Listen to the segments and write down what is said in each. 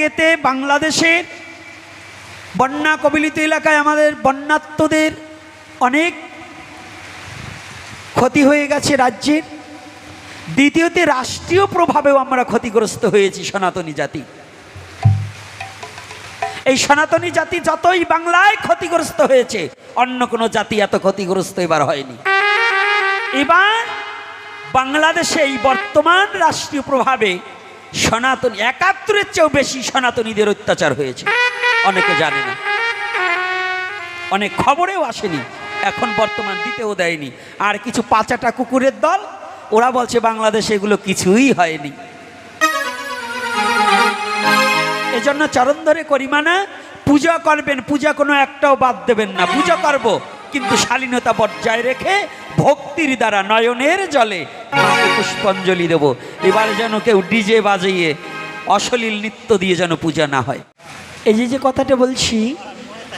একেতে বাংলাদেশের বন্যা কবলিত এলাকায় আমাদের বন্যাত্মদের অনেক ক্ষতি হয়ে গেছে রাজ্যের। দ্বিতীয়তে, রাষ্ট্রীয় প্রভাবেও আমরা ক্ষতিগ্রস্ত হয়েছি সনাতনী জাতি। এই সনাতনী জাতি যতই বাংলায় ক্ষতিগ্রস্ত হয়েছে, অন্য কোনো জাতি এত ক্ষতিগ্রস্ত এবার হয়নি। এবার বাংলাদেশে এই বর্তমান রাষ্ট্রীয় প্রভাবে সনাতনী একাত্তরের চেয়েও বেশি সনাতনীদের অত্যাচার হয়েছে। অনেকে জানে না। অনেক খবরেও আসেনি। এখন বর্তমান দিতেও দেয়নি। আর কিছু পাচাটা কুকুরের দল, ওরা বলছে বাংলাদেশে এগুলো কিছুই হয়নি। এজন্য চরণ ধরে করিমানা পূজা করবেন, পূজা কোনো একটাও বাদ দেবেন না। পূজা করব, কিন্তু শালীনতা বজায় রেখে ভক্তির দ্বারা নয়নের জলে পুষ্পাঞ্জলি দেব। এবার যেন কেউ ডিজে বাজিয়ে অশ্লীল নৃত্য দিয়ে যেন পূজা না হয়। এই যে যে কথাটা বলছি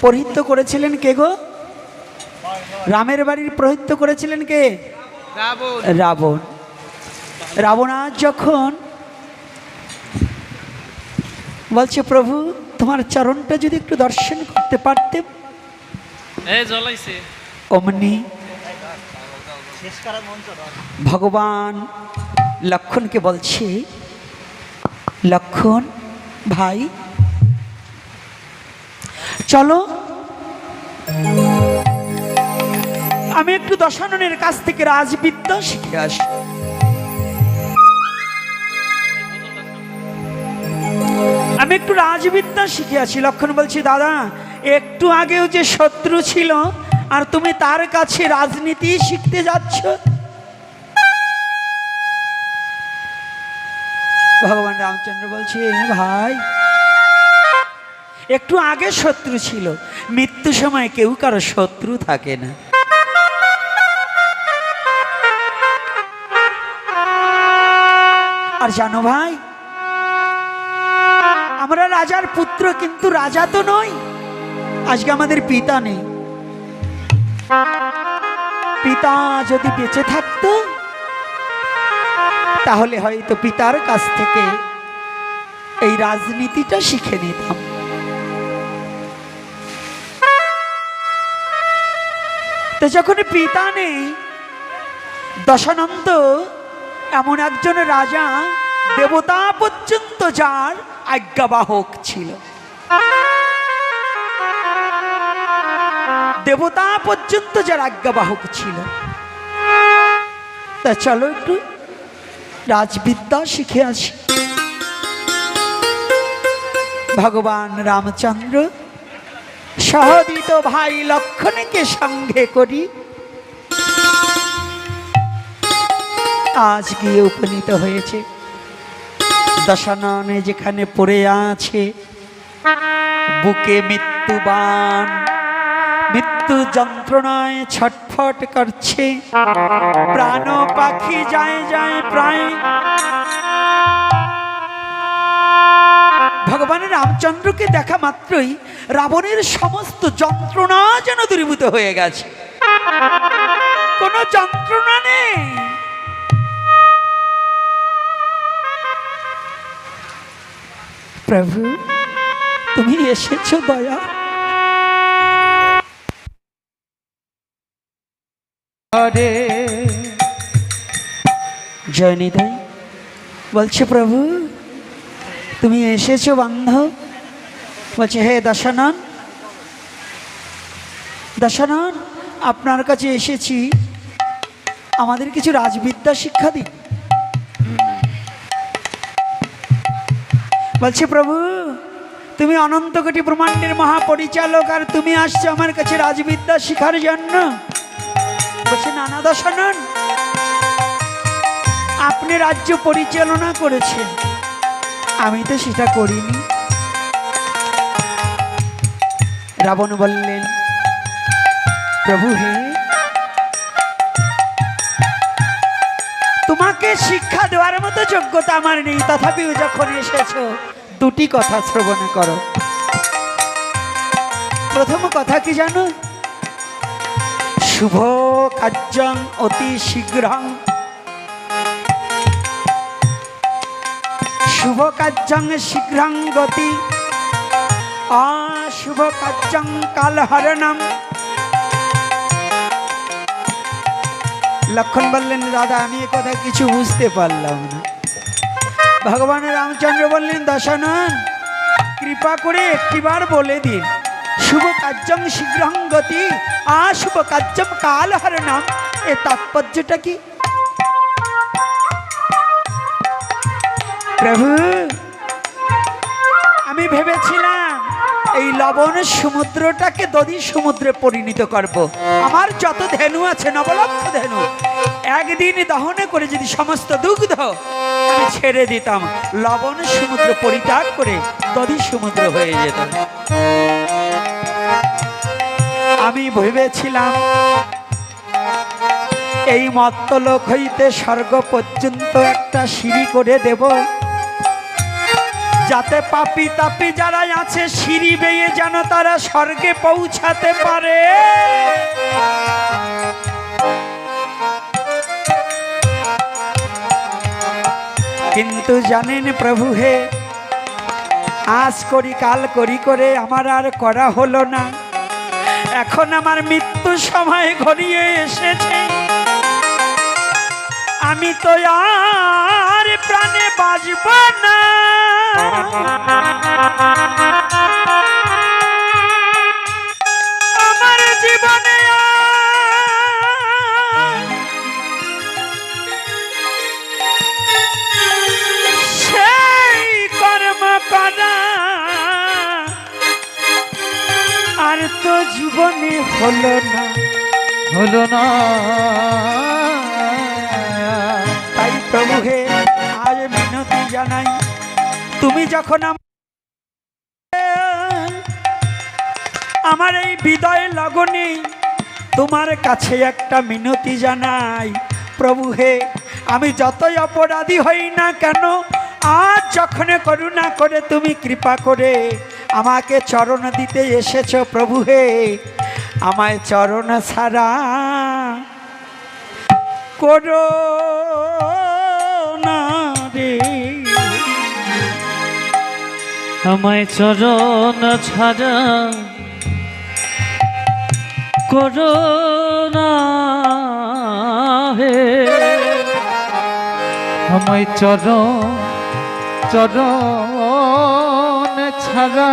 পরিহিত করেছিলেন কে গো? রামের বাড়ির প্রহিত করেছিলেন কে? রাবণ। রাবণ। রাবণ আজ যখন বলছে প্রভু তোমার চরণটা যদি একটু দর্শন করতে পারতেম এ অমনি ভগবান লক্ষণকে বলছে, লক্ষণ ভাই, চলো। আমি একটু দশাননের কাছ থেকে রাজবিদ্যা শিখে আসি। আমি একটু রাজবিদ্যা শিখে আছি লক্ষণ বলছি, দাদা, একটু আগেও যে শত্রু ছিল আর তুমি তার কাছে রাজনীতি শিখতে যাচ্ছ? ভগবান রামচন্দ্র বলছে ভাই, একটু আগে শত্রু ছিল, মৃত্যু সময় কেউ কারও শত্রু থাকে না। আর জানো ভাই, আমরা রাজার পুত্র, কিন্তু রাজা তো নই। আজকে আমাদের পিতা নেই। পিতা যদি বেঁচে থাকতো, তাহলে হয়তো পিতার কাছ থেকে এই রাজনীতিটা শিখে নিতাম। তো যখন পিতা নেই, দশানন্দ এমন একজন রাজা দেবতা পর্যন্ত যার আজ্ঞাবাহক ছিল। দেবতা পর্যন্ত যার আজ্ঞাবাহক ছিল। তা চলো একটু রাজবিদ্যা শিখে আসি। ভগবান রামচন্দ্র, সহদিত ভাই লক্ষণকে সঙ্গে করি। আজ গিয়ে উপনীত হয়েছে। দশাননে যেখানে পড়ে আছে, বুকে মৃত্যুবান। মৃত্যু যন্ত্রণায় ছটফট করছে। প্রাণ পাখি যায় যায় প্রায়। ভগবানের রামচন্দ্রকে দেখা মাত্রই রাবণের সমস্ত যন্ত্রণা যেন দূরীভূত হয়ে গেছে। কোনো যন্ত্রণা নেই। প্রভু, তুমি এসেছ দয়া। আরে জয়নিতাই বলছে, প্রভু, তুমি এসেছ বান্ধব বলছে, হে দশানন দশানন আপনার কাছে এসেছি। আমাদের কিছু রাজবিদ্যা শিক্ষা দিন। বলছে, প্রভু, তুমি অনন্ত কোটি ব্রহ্মাণ্ডের মহাপরিচালক আর তুমি আসছো আমার কাছে রাজবিদ্যা শিখার জন্য। বলছে নানা দশানন আপনি রাজ্য পরিচালনা করেছেন। আমি তো সেটা করিনি। রাবণ বললেন, প্রভু হে, তোমাকে শিক্ষা দেওয়ার মতো যোগ্যতা আমার নেই। তথাপিও যখন এসেছ, দুটি কথা শ্রবণ করো। প্রথম কথা কি জানো? শুভ কার্যং অতি শীঘ্রং। শুভ কার্যং শীঘ্রং গতি। অশুভ কার্যং কালহরণম। লক্ষণ বললেন, দাদা, আমি এ কথা কিছু বুঝতে পারলাম না। ভগবান রামচন্দ্র বললেন দশানন কৃপা করে একটিবার বলে দিন। শুভ কার্যং শীঘ্রং গতি। অশুভ কার্যম কালহরণম। এ তাৎপর্যটা কি? প্রভু, আমি ভেবেছিলাম এই লবণ সমুদ্রটাকে দধি সমুদ্রে পরিণত করব। আমার যত ধেনু আছে, নবলক্ষ ধেনু, একদিন দহনে করে যদি সমস্ত দুগ্ধ আমি ছেড়ে দিতাম, লবণ সমুদ্র পরিত্যাগ করে দধি সমুদ্র হয়ে যেত। আমি ভেবেছিলাম, এই মত্তলোক হইতে স্বর্গ পর্যন্ত একটা সিঁড়ি করে দেব। যাতে পাপি তাপি যারা আছে, সিঁড়ি বেয়ে যেন তারা স্বর্গে পৌঁছাতে পারে। কিন্তু জানেন প্রভু হে আজ করি, কাল করি করে আমার আর করা হলো না। এখন আমার মৃত্যু সময় ঘনিয়ে এসেছে। আমি তো আর প্রাণে বাঁচব না। হলো না হলো না। তাই প্রভু হে আজ মিনতি জানাই, তুমি যখন আমার এই বিদয় লগনে, তোমার কাছে একটা মিনতি জানাই প্রভু হে আমি যতই অপরাধী হই না কেন, আজ যখন করুণা করে তুমি কৃপা করে আমাকে চরণ দিতে এসেছ প্রভু হে আমায় চরণ ছাড়া করো না রে। আমায় চরণ ছাড়া করো না হে। আমায় চরণ চরণ ছাড়া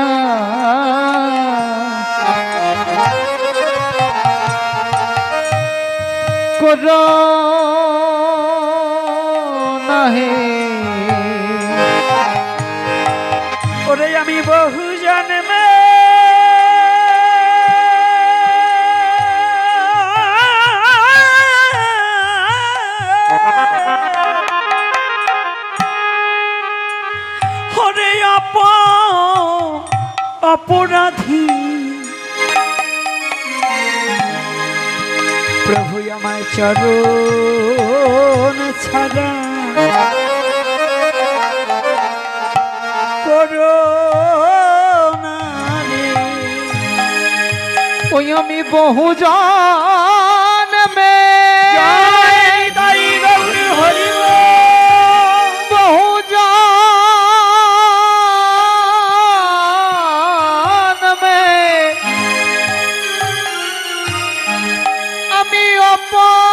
করো না ওরে আমি বহু জন্মে ওই আমি বহু জন্মে। বহু জন্মে আমি অপরাধী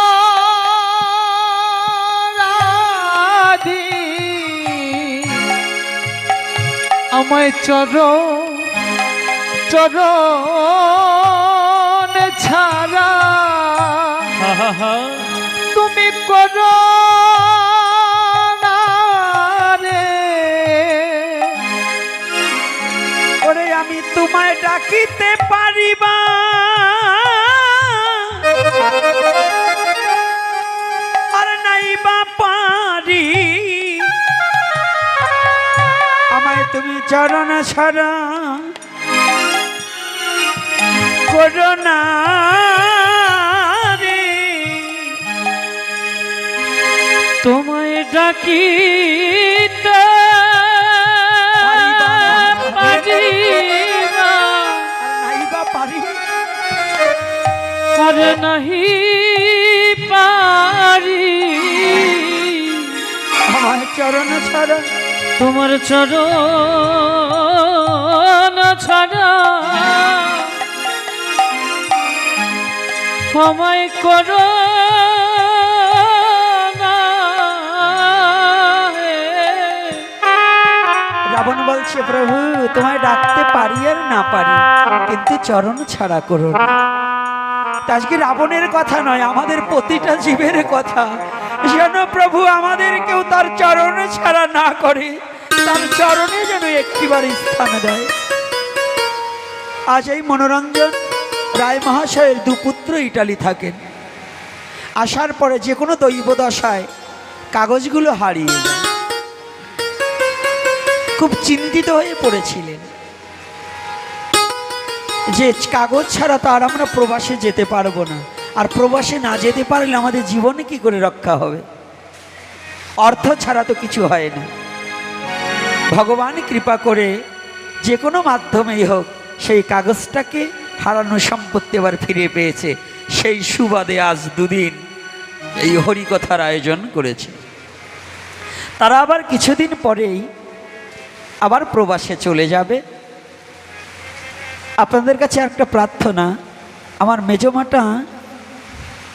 আমায় চর চর ছাড়া। তুমি করো রে আমি তোমায় ডাকিতে পারিবা চরণ ছাড়া করো না। রে তোমায়। পারিবা আর নাহি পারি। আমায় চরণ ছাড়া তোমার চরণ ছাড়া আমায় করো রাবণ বলছে, প্রভু, তোমায় ডাকতে পারি আর না পারি, কিন্তু চরণ ছাড়া করো আজকে রাবণের কথা নয়, আমাদের প্রতিটা জীবের কথা। যেন প্রভু আমাদের কেউ তার চরণ ছাড়া না করে। তার চরণে যেন একটিবার স্থান দেয়। আজ এই মনোরঞ্জন রায় মহাশয়ের দুপুত্র ইটালি থাকেন। আসার পরে যে কোনো দৈব দশায় কাগজগুলো হারিয়ে খুব চিন্তিত হয়ে পড়েছিলেন যে কাগজ ছাড়া তো আর আমরা প্রবাসে যেতে পারব না। আর প্রবাসে না যেতে পারলে আমাদের জীবনে কি করে রক্ষা হবে? অর্থ ছাড়া তো কিছু হয় না। ভগবান কৃপা করে যে কোনো মাধ্যমেই হোক সেই কাগজটাকে হারানো সম্পত্তি আবার ফিরে পেয়েছে। সেই সুবাদে আজ দুদিন এই হরিকথার আয়োজন করেছে। তারা আবার কিছুদিন পরেই আবার প্রবাসে চলে যাবে। আপনাদের কাছে একটা প্রার্থনা, আমার মেজমাটা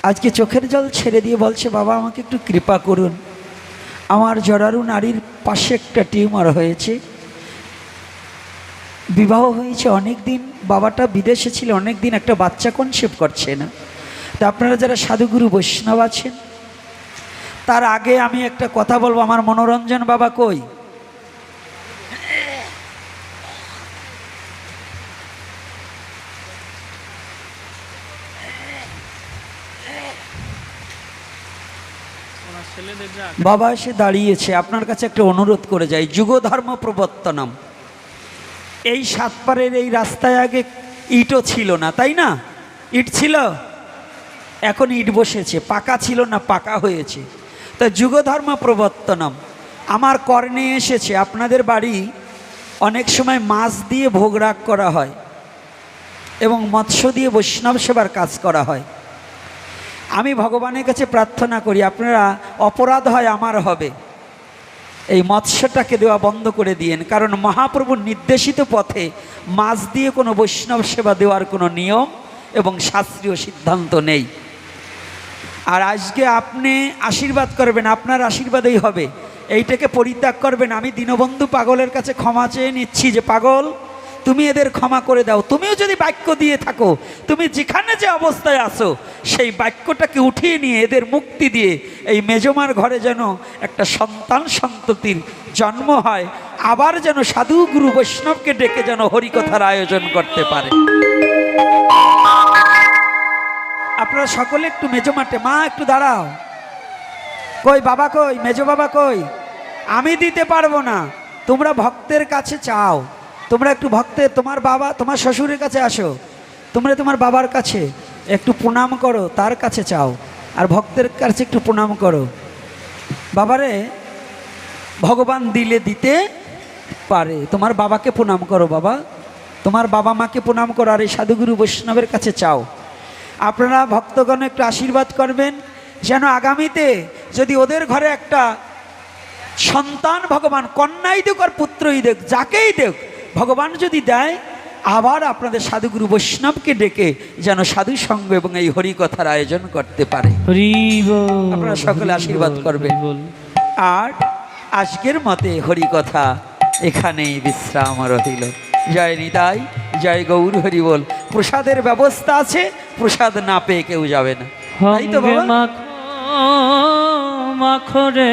আজকে চোখের জল ছেড়ে দিয়ে বলছে, বাবা, আমাকে একটু কৃপা করুন। আমার জরারু নারীর পাশে একটা টিউমার হয়েছে। বিবাহ হয়েছে অনেক দিন বাবাটা বিদেশে ছিল অনেক দিন একটা বাচ্চা কনসেপ্ট করছে না। তা আপনারা যারা সাধুগুরু বৈষ্ণব আছেন, তার আগে আমি একটা কথা বলব, আমার মনোরঞ্জন বাবা কই? বাবা এসে দাঁড়িয়েছে, আপনার কাছে একটা অনুরোধ করে যাই। যুগ ধর্ম প্রবর্তনম। এই সাতপারের এই রাস্তায় আগে ইটও ছিল না, তাই না? ইট ছিল? এখন ইট বসেছে, পাকা ছিল না, পাকা হয়েছে। তা যুগ ধর্ম প্রবর্তনম। আমার কর্ণে এসেছে, আপনাদের বাড়ি অনেক সময় মাছ দিয়ে ভোগ রাগ করা হয় এবং মৎস্য দিয়ে বৈষ্ণব সেবার কাজ করা হয়। আমি ভগবানের কাছে প্রার্থনা করি, আপনারা অপরাধ হয় আমার হবে। এই মৎস্যটাকে দেওয়া বন্ধ করে দিয়েন, কারণ মহাপ্রভুর নির্দেশিত পথে মাছ দিয়ে কোনো বৈষ্ণব সেবা দেওয়ার কোনো নিয়ম এবং শাস্ত্রীয় সিদ্ধান্ত নেই। আর আজকে আপনি আশীর্বাদ করবেন, আপনার আশীর্বাদেই হবে। এইটাকে পরিত্যাগ করবেন। আমি দীনবন্ধু পাগলের কাছে ক্ষমা চেয়ে নিচ্ছি যে, পাগল তুমি এদের ক্ষমা করে দাও। তুমিও যদি বাক্য দিয়ে থাকো, তুমি যেখানে যে অবস্থায় আছো, সেই বাক্যটাকে উঠিয়ে নিয়ে এদের মুক্তি দিয়ে এই মেজমার ঘরে যেন একটা সন্তান সন্ততির জন্ম হয়, আবার যেন সাধু গুরু বৈষ্ণবকে ডেকে যেন হরিকথার আয়োজন করতে পারে। আপনারা সকলে একটু মেজো মাঠে মা একটু দাঁড়াও। কই, বাবা কই? মেজো বাবা কই? আমি দিতে পারব না। তোমরা ভক্তের কাছে চাও। তোমরা একটু ভক্তের তোমার বাবা, তোমার শ্বশুরের কাছে আসো। তোমরা তোমার বাবার কাছে একটু প্রণাম করো, তার কাছে চাও। আর ভক্তের কাছে একটু প্রণাম করো। বাবারে, ভগবান দিলে দিতে পারে। তোমার বাবাকে প্রণাম করো বাবা। তোমার বাবা মাকে প্রণাম করো, আর এই সাধুগুরু বৈষ্ণবের কাছে চাও। আপনারা ভক্তগণ একটু আশীর্বাদ করবেন, যেন আগামীতে যদি ওদের ঘরে একটা সন্তান ভগবান কন্যাই দেখ আর পুত্রই দেখ যাকেই দেখ ভগবান যদি দেয় আবার আপনাদের সাধুগুরু বৈষ্ণবকে ডেকে যেন সাধু সঙ্গ এবং এই হরিকথার আয়োজন করতে পারে। হরি আপনারা সকলে আশীর্বাদ করবেন। আর আজকের মতে হরিকথা এখানেই বিশ্রাম রহিল। জয় নিতাই জয় গৌর হরি বল। প্রসাদের ব্যবস্থা আছে প্রসাদ না পেয়ে কেউ যাবে না। তাই তো সঙ্গে বাবা মাখো মাখো রে।